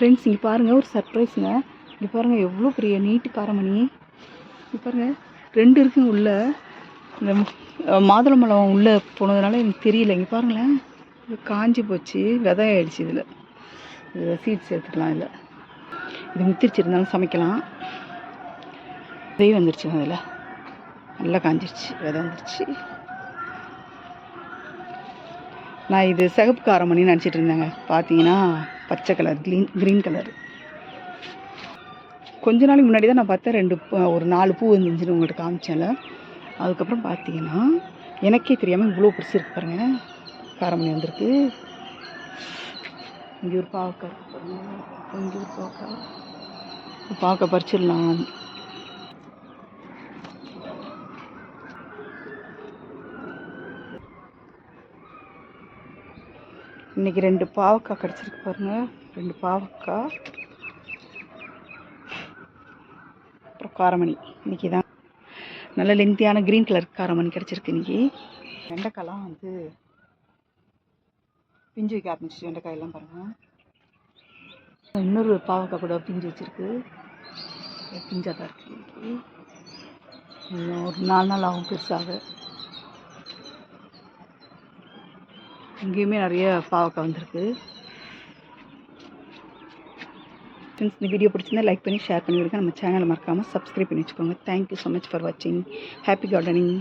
Friends இங்கே பாருங்கள் ஒரு சர்ப்ரைஸுங்க இங்கே பாருங்கள் எவ்வளோ பெரிய நீட்டு காரமணி. இங்கே பாருங்கள் ரெண்டு இருக்குங்க உள்ள. இந்த மாதுளம்பழம் உள்ளே போனதுனால எனக்கு தெரியல. இங்கே பாருங்களேன் காஞ்சி போச்சு விதை ஆயிடுச்சு இதில். இது சீட்ஸ் எடுத்துக்கலாம் இதில். இது முத்திரிச்சு இருந்தாலும் சமைக்கலாம். விதை வந்துருச்சு அதில் நல்லா காஞ்சிருச்சு விதை வந்துருச்சு. நான் இது சிகப்பு காரமணின்னு நினச்சிட்டு இருந்தேங்க. பார்த்தீங்கன்னா பச்சை கலர் க்ளீன் க்ரீன் கலர் கொஞ்ச நாளைக்கு முன்னாடி தான் நான் பார்த்தேன் ரெண்டு ஒரு நாலு பூ இருந்துச்சுன்னு உங்கள்கிட்ட காமிச்சேன்ல. அதுக்கப்புறம் பார்த்தீங்கன்னா எனக்கே தெரியாமல் இவ்வளோ பெருசு இருக்கு பாருங்க. காரமணி வந்திருக்கு. இங்கே ஒரு பாவக்காய் இங்கே ஒரு பாவக்காய். பாவக்காய் பறிச்சிடலாம். இன்னைக்கு ரெண்டு பாவக்காய் கிடச்சிருக்கு பாருங்க. ரெண்டு பாவக்காய். அப்புறம் காரமணி. இன்னைக்கு தான் நல்ல லென்த்தியான க்ரீன் கலர் காரமணி கிடச்சிருக்கு இன்னைக்கு. வெண்டைக்காய்லாம் வந்து பிஞ்சு வைக்க ஆரம்பிச்சிச்சு. வெண்டைக்காயெல்லாம் பாருங்கள் இன்னொரு பாவக்காய் கூட பிஞ்சு வச்சிருக்கு. பிஞ்சாக தான் இருக்கு இன்னைக்கு. இன்னும் ஒரு நாலு நாள் ஆகும் பெருசாக. இங்கேயுமே நிறைய பாவக்காய் வந்திருக்கு. ஃப்ரெண்ட்ஸ் இந்த வீடியோ பிடிச்சிருந்தா லைக் பண்ணி ஷேர் பண்ணிவிடுங்க நம்ம சேனலை மறக்காமல் சப்ஸ்கிரைப் பண்ணி வச்சுக்கோங்க. Thank you so much for வாட்சிங் ஹாப்பி கார்டனிங்